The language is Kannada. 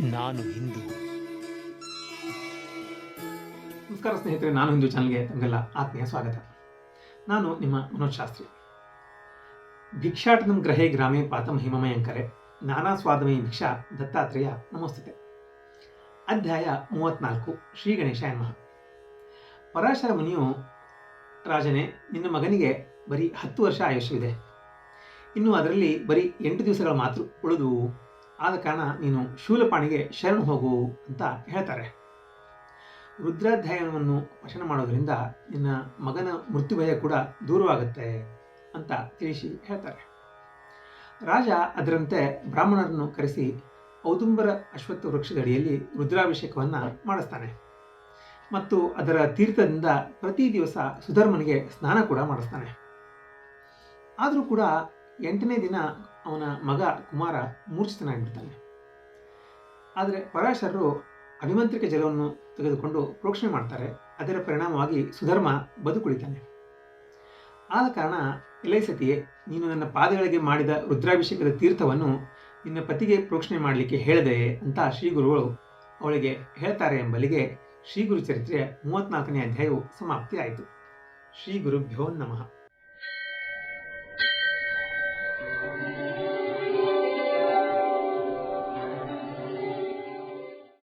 ನಾನು ಹಿಂದೂ. ನಮಸ್ಕಾರ ಸ್ನೇಹಿತರೆ, ನಾನು ಹಿಂದೂ ಚಾನಲ್ಗೆ ತಮಗೆಲ್ಲ ಆತ್ಮೀಯ ಸ್ವಾಗತ. ನಾನು ನಿಮ್ಮ ಮನೋಜ್ ಶಾಸ್ತ್ರಿ. ಭಿಕ್ಷಾಟನಂ ಗ್ರಹೇ ಗ್ರಾಮೇ ಪಾತಂ ಹಿಮಮಯಂಕರೆ. ನಾನಾ ಸ್ವಾದಮಯಿ ಭಿಕ್ಷಾ ದತ್ತಾತ್ರೇಯ ನಮಸ್ತೆ ಅಧ್ಯಾಯ ಮೂವತ್ನಾಲ್ಕು, ಶ್ರೀ ಗಣೇಶ ನಮಃ. ಪರಾಶರ ಮುನಿಯು ರಾಜನೇ, ನಿನ್ನ ಮಗನಿಗೆ ಬರೀ ಹತ್ತು ವರ್ಷ ಆಯುಷ್ಯವಿದೆ ಇನ್ನು ಅದರಲ್ಲಿ ಬರೀ ಎಂಟು ದಿವಸಗಳು ಮಾತ್ರ ಉಳಿದು ಆದ ಕಾರಣ ನೀನು ಶೂಲಪಾಣಿಗೆ ಶರಣು ಹೋಗು ಅಂತ ಹೇಳ್ತಾರೆ. ರುದ್ರಾಧ್ಯಾಯನವನ್ನು ವಚನ ಮಾಡೋದರಿಂದ ನಿನ್ನ ಮಗನ ಮೃತ್ಯು ಭಯ ಕೂಡ ದೂರವಾಗುತ್ತೆ ಅಂತ ತಿಳಿಸಿ ಹೇಳ್ತಾರೆ. ರಾಜ ಅದರಂತೆ ಬ್ರಾಹ್ಮಣರನ್ನು ಕರೆಸಿ ಔದುಂಬರ ಅಶ್ವತ್ಥ ವೃಕ್ಷದಡಿಯಲ್ಲಿ ರುದ್ರಾಭಿಷೇಕವನ್ನು ಮಾಡಿಸ್ತಾನೆ. ಮತ್ತು ಅದರ ತೀರ್ಥದಿಂದ ಪ್ರತಿ ದಿವಸ ಸುಧರ್ಮನಿಗೆ ಸ್ನಾನ ಕೂಡ ಮಾಡಿಸ್ತಾನೆ. ಆದರೂ ಕೂಡ ಎಂಟನೇ ದಿನ ಅವನ ಮಗ ಕುಮಾರ ಮೂರ್ಛಿತನಾಗಿಬಿಡ್ತಾನೆ. ಆದರೆ ಪರಾಶರರು ಅಭಿಮಂತ್ರಿಕ ಜಲವನ್ನು ತೆಗೆದುಕೊಂಡು ಪ್ರೋಕ್ಷಣೆ ಮಾಡ್ತಾರೆ. ಅದರ ಪರಿಣಾಮವಾಗಿ ಸುಧರ್ಮ ಬದುಕುಳಿತಾನೆ. ಆದ ಕಾರಣ ಎಲೈಸತಿಯೇ, ನೀನು ನನ್ನ ಪಾದಗಳಿಗೆ ಮಾಡಿದ ರುದ್ರಾಭಿಷೇಕದ ತೀರ್ಥವನ್ನು ನಿನ್ನ ಪತಿಗೆ ಪ್ರೋಕ್ಷಣೆ ಮಾಡಲಿಕ್ಕೆ ಹೇಳಿದೆ ಅಂತ ಶ್ರೀಗುರುಗಳು ಅವಳಿಗೆ ಹೇಳ್ತಾರೆ ಎಂಬಲ್ಲಿಗೆ ಶ್ರೀಗುರು ಚರಿತ್ರೆಯ ಮೂವತ್ನಾಲ್ಕನೇ ಅಧ್ಯಾಯವು ಸಮಾಪ್ತಿಯಾಯಿತು. ಶ್ರೀ ಗುರುಭ್ಯೋ ನಮಃ.